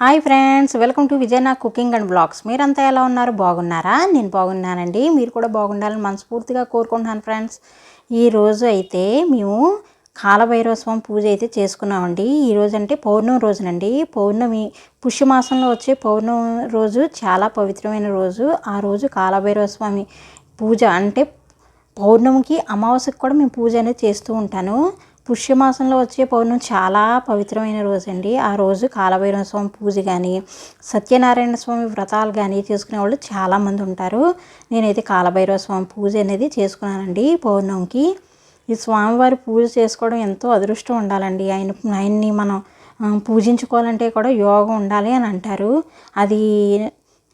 Hi friends welcome to విజయనా cooking and blogs. మీరంతా ఎలా ఉన్నారు? బాగున్నారా? నేను బాగున్నానండి. మీరు కూడా బాగుండాలని మనస్ఫూర్తిగా కోరుకుంటున్నాను ఫ్రెండ్స్. ఈ రోజు అయితే మేము కాలభైరవస్వామి పూజ అయితే చేసుకున్నామండి. ఈ రోజు అంటే పౌర్ణమి రోజునండి. పౌర్ణమి పుష్యమాసంలో వచ్చే పౌర్ణమి రోజు చాలా పవిత్రమైన రోజు. ఆ రోజు కాలభైరవస్వామి పూజ అంటే పౌర్ణమికి అమావాస్యకి కూడా మేము పూజ అనేది చేస్తూ ఉంటాను. పుష్యమాసంలో వచ్చే పౌర్ణమి చాలా పవిత్రమైన రోజు అండి ఆ రోజు కాలభైరవ స్వామి పూజ కానీ సత్యనారాయణ స్వామి వ్రతాలు కానీ చేసుకునే వాళ్ళు చాలామంది ఉంటారు. నేనైతే కాలభైరవ స్వామి పూజ అనేది చేసుకున్నానండి పౌర్ణమికి. ఈ స్వామివారి పూజ చేసుకోవడం ఎంతో అదృష్టం ఉండాలండి. ఆయన ఆయన్ని మనం పూజించుకోవాలంటే కూడా యోగం ఉండాలి అని అంటారు. అది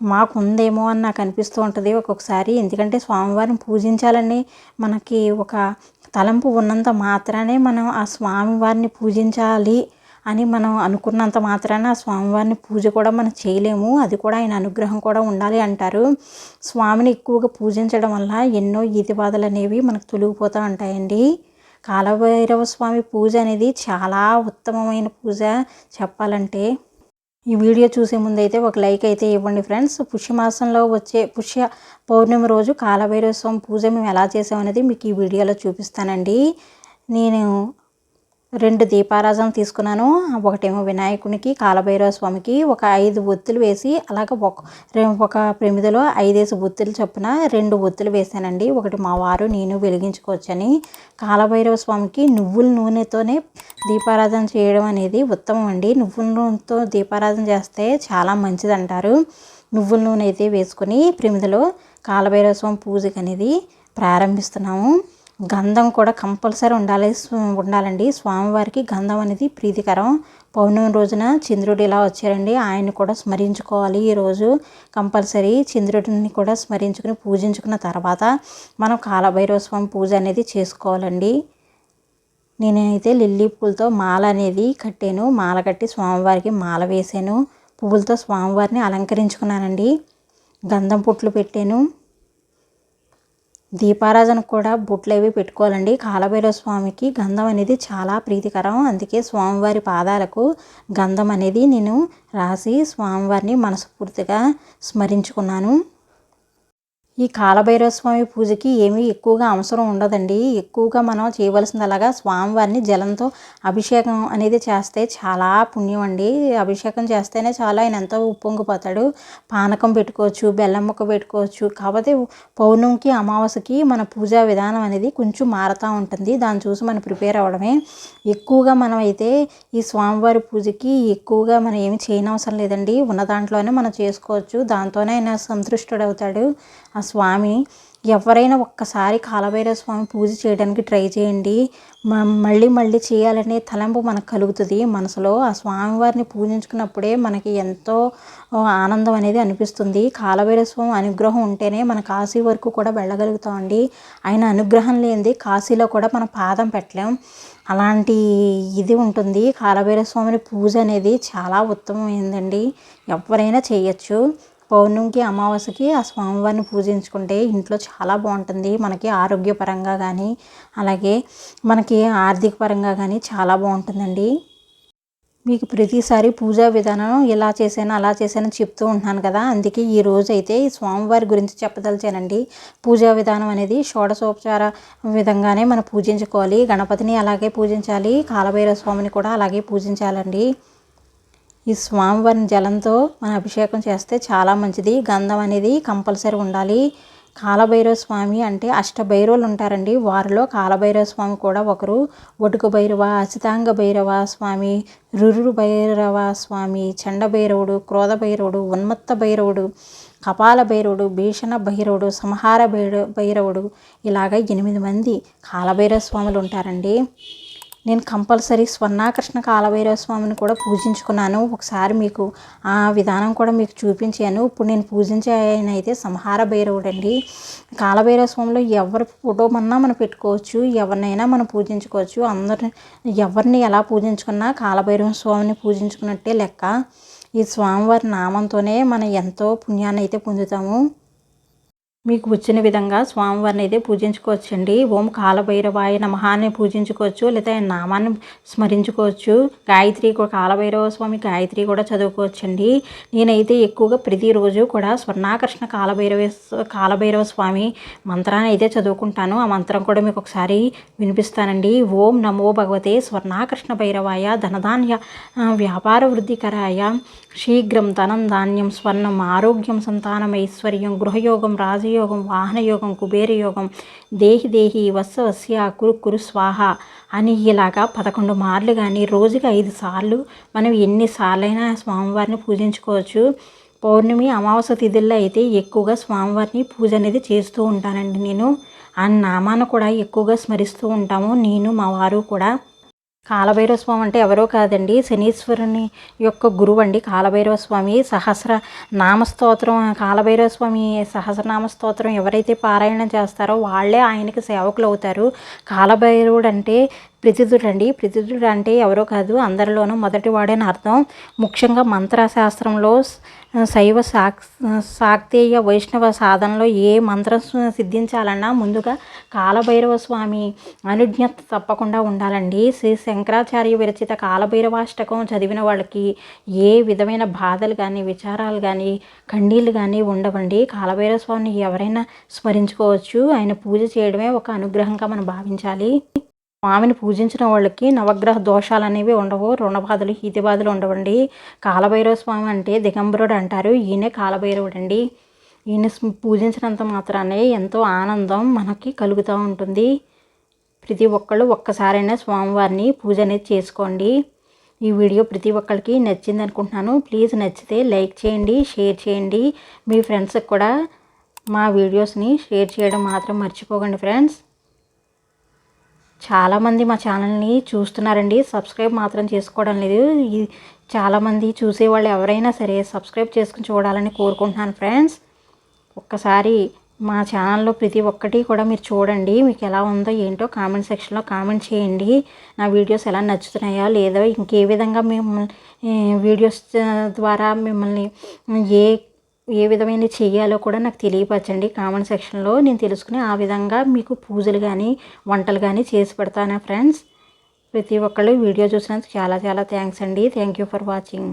మాకు ఉందేమో అని నాకు అనిపిస్తూ ఉంటుంది ఒక్కొక్కసారి. ఎందుకంటే స్వామివారిని పూజించాలని మనకి ఒక తలంపు ఉన్నంత మాత్రానే మనం ఆ స్వామివారిని పూజించాలి అని మనం అనుకున్నంత మాత్రాన ఆ స్వామివారిని పూజ కూడా మనం చేయలేము. అది కూడా ఆయన అనుగ్రహం కూడా ఉండాలి అంటారు. స్వామిని ఎక్కువగా పూజించడం వల్ల ఎన్నో ఈతి బాధలు అనేవి మనకు తొలగిపోతూ ఉంటాయండి. కాలభైరవ స్వామి పూజ అనేది చాలా ఉత్తమమైన పూజ చెప్పాలంటే. ఈ వీడియో చూసే ముందు అయితే ఒక లైక్ అయితే ఇవ్వండి ఫ్రెండ్స్. పుష్యమాసంలో వచ్చే పుష్య పౌర్ణమి రోజు కాలభైరవ స్వామి పూజ మేము ఎలా చేసామనేది మీకు ఈ వీడియోలో చూపిస్తానండి. నేను రెండు దీపారాజం తీసుకున్నాను. ఒకటేమో వినాయకునికి కాలభైరవ స్వామికి ఒక ఐదు ఒత్తులు వేసి అలాగే ఒక ఒక ప్రమిదలో ఐదేసి ఒత్తులు చొప్పున రెండు ఒత్తులు వేసానండి. ఒకటి మా వారు నేను వెలిగించుకోవచ్చని. కాలభైరవ స్వామికి నువ్వుల నూనెతోనే దీపారాధన చేయడం అనేది ఉత్తమం అండి. నువ్వుల నూనెతో దీపారాధన చేస్తే చాలా మంచిదంటారు. నువ్వుల నూనె అయితే వేసుకొని ప్రమిదలో కాలభైరవ స్వామి పూజకు అనేది ప్రారంభిస్తున్నాము. గంధం కూడా కంపల్సరీ ఉండాలి. ఉండాలండి. స్వామివారికి గంధం అనేది ప్రీతికరం. పౌర్ణమి రోజున చంద్రుడు ఇలా వచ్చారండి. ఆయన్ని కూడా స్మరించుకోవాలి ఈరోజు కంపల్సరీ చంద్రుడిని కూడా స్మరించుకుని పూజించుకున్న తర్వాత మనం కాలభైరవ స్వామి పూజ అనేది చేసుకోవాలండి. నేనైతే లిల్లీ పూలతో మాల అనేది కట్టాను. మాల కట్టి స్వామివారికి మాల వేసాను పువ్వులతో స్వామివారిని అలంకరించుకున్నానండి. గంధం పుట్లు పెట్టాను. దీపారాధనకు కూడా బొట్లు అవి పెట్టుకోవాలండి. కాలభైరవ స్వామికి గంధం అనేది చాలా ప్రీతికరం. అందుకే స్వామివారి పాదాలకు గంధం అనేది నేను రాసి స్వామివారిని మనస్ఫూర్తిగా స్మరించుకున్నాను. ఈ కాలభైరవ స్వామి పూజకి ఏమీ ఎక్కువగా అవసరం ఉండదండి. ఎక్కువగా మనం చేయవలసింది అలాగా స్వామివారిని జలంతో అభిషేకం అనేది చేస్తే చాలా పుణ్యం అండి అభిషేకం చేస్తేనే చాలా ఆయన ఎంతో ఉప్పొంగిపోతాడు. పానకం పెట్టుకోవచ్చు బెల్లం ముక్క పెట్టుకోవచ్చు. కాకపోతే పౌర్ణమికి అమావాస్యకి మన పూజా విధానం అనేది కొంచెం మారుతూ ఉంటుంది. దాన్ని చూసి మనం ప్రిపేర్ అవ్వడమే. ఎక్కువగా మనం అయితే ఈ స్వామివారి పూజకి ఎక్కువగా మనం ఏమి చేయనవసరం లేదండి. ఉన్న దాంట్లోనే మనం చేసుకోవచ్చు. దాంతోనే ఆయన సంతృష్టుడవుతాడు. ఆ స్వామి ఎవరైనా ఒక్కసారి కాలభైరవ స్వామి పూజ చేయడానికి ట్రై చేయండి. మ- మళ్ళీ మళ్ళీ చేయాలనే తలంపు మనకు కలుగుతుంది. మనసులో ఆ స్వామివారిని పూజించుకున్నప్పుడే మనకి ఎంతో ఆనందం అనేది అనిపిస్తుంది. కాలభైరవ స్వామి అనుగ్రహం ఉంటేనే మన కాశీ వరకు కూడా వెళ్ళగలుగుతామండి ఆయన అనుగ్రహం లేనిది కాశీలో కూడా మనం పాదం పెట్టలేం. అలాంటి ఇది ఉంటుంది. కాలభైరవ స్వామిని పూజ అనేది చాలా ఉత్తమమైందండి. ఎవరైనా చేయొచ్చు. పౌర్ణమికి అమావాస్యకి ఆ స్వామివారిని పూజించుకుంటే ఇంట్లో చాలా బాగుంటుంది. మనకి ఆరోగ్యపరంగా కానీ అలాగే మనకి ఆర్థిక పరంగా కానీ చాలా బాగుంటుందండి. మీకు ప్రతిసారి పూజా విధానం ఇలా చేశాను అలా చేశాను చెప్తూ ఉంటున్నాను కదా. అందుకే ఈ రోజు అయితే స్వామివారి గురించి చెప్పదలిచానండి. పూజా విధానం అనేది షోడశోపచార విధంగానే మనం పూజించుకోవాలి. గణపతిని అలాగే పూజించాలి. కాలభైరవ స్వామిని కూడా అలాగే పూజించాలండి. ఈ స్వామివారిని జలంతో మనం అభిషేకం చేస్తే చాలా మంచిది. గంధం అనేది కంపల్సరీ ఉండాలి. కాలభైరవ స్వామి అంటే అష్టభైరవులు ఉంటారండి. వారిలో కాలభైరవ స్వామి కూడా ఒకరు. ఒటుకు భైరవ అచితాంగ భైరవ స్వామి రురు భైరవ స్వామి చండ భైరవుడు క్రోధ భైరవుడు ఉన్మత్త భైరవుడు కపాల భైరవుడు భీషణ భైరవుడు సంహార భైర భైరవుడు ఇలాగ ఎనిమిది మంది కాలభైరవ స్వాములు ఉంటారండి. నేను కంపల్సరీ స్వర్ణాకృష్ణ కాలభైరవ స్వామిని కూడా పూజించుకున్నాను. ఒకసారి మీకు ఆ విధానం కూడా మీకు చూపించాను. ఇప్పుడు నేను పూజించే ఆయన అయితే సంహార భైరవుడు అండి కాలభైరవ స్వామిలో ఎవరి ఫోటో మన్నా మనం పెట్టుకోవచ్చు ఎవరినైనా మనం పూజించుకోవచ్చు. అందరిని ఎవరిని ఎలా పూజించుకున్నా కాలభైరవ స్వామిని పూజించుకున్నట్టే లెక్క. ఈ స్వామివారి నామంతోనే మనం ఎంతో పుణ్యాన్ని అయితే పొందుతాము. మీకు వచ్చిన విధంగా స్వామివారిని అయితే పూజించుకోవచ్చండి. ఓం కాలభైరవాయ నమహాన్ని పూజించుకోవచ్చు లేదా ఆయన నామాన్ని స్మరించుకోవచ్చు. గాయత్రి కూడా కాలభైరవ స్వామి గాయత్రి కూడా చదువుకోవచ్చండి. నేనైతే ఎక్కువగా ప్రతిరోజు కూడా స్వర్ణాకర్షణ కాలభైరవ కాలభైరవ స్వామి మంత్రాన్ని అయితే చదువుకుంటాను. ఆ మంత్రం కూడా మీకు ఒకసారి వినిపిస్తానండి. ఓం నమో భగవతే స్వర్ణాకర్షణ భైరవాయ ధనధాన్య వ్యాపార వృద్ధికరాయ శీఘ్రం ధనం ధాన్యం స్వర్ణం ఆరోగ్యం సంతానం ఐశ్వర్యం గృహయోగం రాజయోగం వాహనయోగం కుబేరయోగం దేహి దేహి వస్స వస్య కురు కురు స్వాహ అని ఇలాగా పదకొండు మార్లు కానీ రోజుకి ఐదు సార్లు మనం ఎన్నిసార్లైనా స్వామివారిని పూజించుకోవచ్చు. పౌర్ణమి అమావాస్య తిథుల్లో అయితే ఎక్కువగా స్వామివారిని పూజ అనేది చేస్తూ ఉంటానండి నేను. ఆ నామాన్ని కూడా ఎక్కువగా స్మరిస్తూ ఉంటాము. నేను మా వారు కూడా. కాలభైరవ స్వామి అంటే ఎవరో కాదండి శనీశ్వరుని యొక్క గురువు అండి కాలభైరవ స్వామి సహస్ర నామస్తోత్రం కాలభైరవ స్వామి సహస్రనామ స్తోత్రం ఎవరైతే పారాయణం చేస్తారో వాళ్ళే ఆయనకి సేవకులు అవుతారు కాలభైరవుడు అంటే ప్రతిదుడు అండి ప్రతిదుడు అంటే ఎవరో కాదు అందరిలోనూ మొదటివాడని అర్థం. ముఖ్యంగా మంత్రశాస్త్రంలో శైవ సాక్ శాక్తేయ వైష్ణవ సాధనలో ఏ మంత్రం సిద్ధించాలన్నా ముందుగా కాలభైరవ స్వామి అనుజ్ఞత తప్పకుండా ఉండాలండి. శ్రీ శంకరాచార్య విరచిత కాలభైరవాష్టకం చదివిన వాళ్ళకి ఏ విధమైన బాధలు కానీ విచారాలు కానీ కండీలు కానీ ఉండవండి. కాలభైరవ స్వామిని ఎవరైనా స్మరించుకోవచ్చు. ఆయన పూజ చేయడమే ఒక అనుగ్రహంగా మనం భావించాలి. స్వామిని పూజించిన వాళ్ళకి నవగ్రహ దోషాలు అనేవి ఉండవు రుణబాధలు బాధలు ఉండవండి. కాలభైరవ స్వామి అంటే దిగంబరుడు అంటారు. ఈయనే కాలభైరవుడు అండి ఈయన పూజించినంత మాత్రానే ఎంతో ఆనందం మనకి కలుగుతూ ఉంటుంది. ప్రతి ఒక్కళ్ళు ఒక్కసారైనా స్వామివారిని పూజ అనేది చేసుకోండి. ఈ వీడియో ప్రతి ఒక్కరికి నచ్చింది అనుకుంటున్నాను. ప్లీజ్ నచ్చితే లైక్ చేయండి షేర్ చేయండి. మీ ఫ్రెండ్స్కి కూడా మా వీడియోస్ని షేర్ చేయడం మాత్రం మర్చిపోకండి ఫ్రెండ్స్. చాలామంది మా ఛానల్ని చూస్తున్నారండి. సబ్స్క్రైబ్ మాత్రం చేసుకోవడం లేదు. చాలామంది చూసేవాళ్ళు ఎవరైనా సరే సబ్స్క్రైబ్ చేసుకుని చూడాలని కోరుకుంటున్నాను ఫ్రెండ్స్. ఒక్కసారి మా ఛానల్లో ప్రతి ఒక్కటి కూడా మీరు చూడండి. మీకు ఎలా ఉందో ఏంటో కామెంట్ సెక్షన్లో కామెంట్ చేయండి. నా వీడియోస్ ఎలా నచ్చుతున్నాయో లేదో ఇంకే విధంగా మిమ్మల్ని వీడియోస్ ద్వారా మిమ్మల్ని ఏ ఏ విధమైన చేయాలో కూడా నాకు తెలియపరచండి. కామెంట్ సెక్షన్లో నేను తెలుసుకుని ఆ విధంగా మీకు పూజలు కానీ వంటలు కానీ చేసి పెడతాను ఫ్రెండ్స్. ప్రతి ఒక్కళ్ళు వీడియో చూసినందుకు చాలా చాలా థ్యాంక్స్ అండి. Thank you for watching.